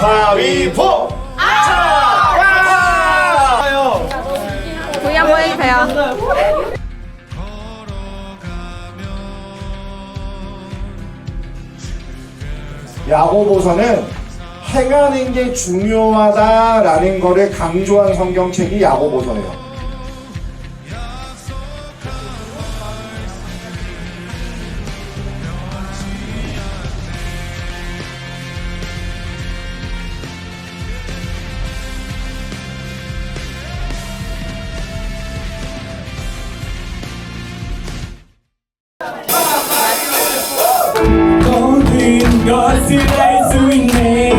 가위보! V 한번 해주세요. 야고보서는 행하는 게 중요하다라는 거를 강조한 성경책이 야고보서예요. 모든 것을 알 수 있네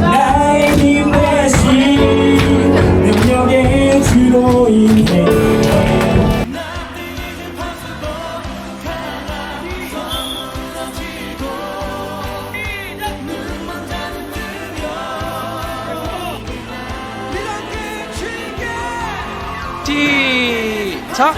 나의 힘 대신 능력의 주로 인해 시작!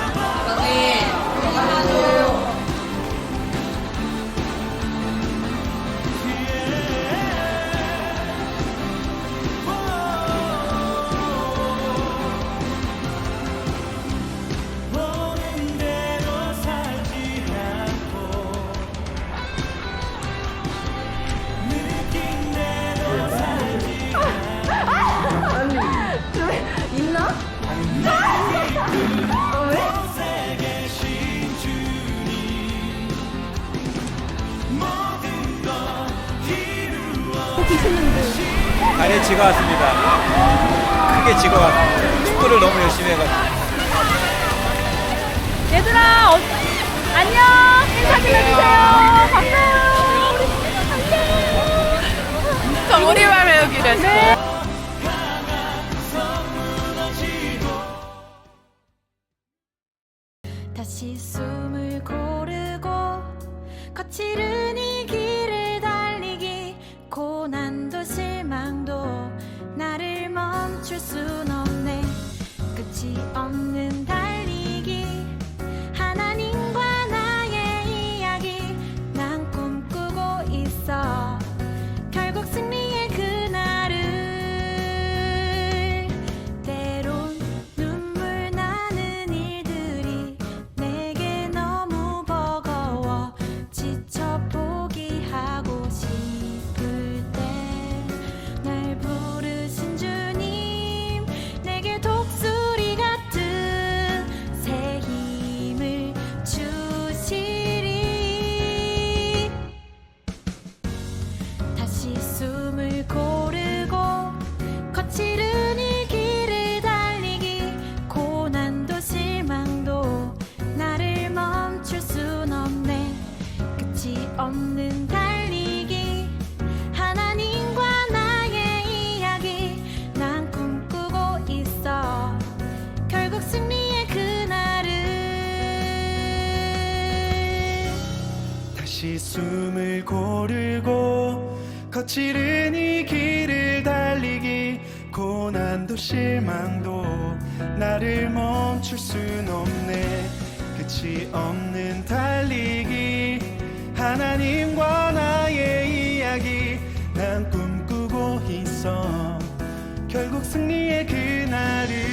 다리에 지가 왔습니다. 크게 지가 왔습니다. 축구를 너무 열심히 해가지고. 얘들아, 어, 안녕. 인사 좀 해주세요. 반가워요. 안녕. 저 우리말 배우기로 했어. 네. 다시 숨을 고르고 거칠은 이 길을 달리기. 고난도 실망도 나를 멈출 순 없네. 끝이 없는 달리기. 하나님과 나의 이야기 난 꿈꾸고 있어. 결국 승리의 그날을 다시 숨을 고르 고 거칠은 이 길을 달리기. 고난도 실망도 나를 멈출 순 없네. 끝이 없는 달리기. 하나님과 나의 이야기. 난 꿈꾸고 있어. 결국 승리의 그날을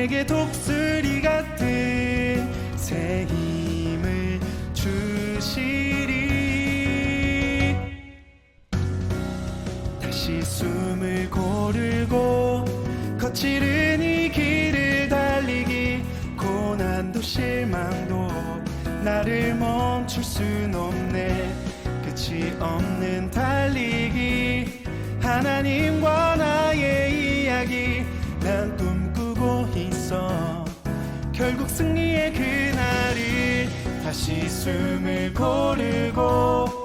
내게 독수리 같은 새 힘을 주시리. 다시 숨을 고르고 거칠은 이 길을 달리기. 고난도 실망도 나를 멈출 순 없네. 끝이 없는 달리기. 하나님과 나의 이야기. 난 꿈꾸고 있어 결국 승리의 그날이 다시 숨을 고르고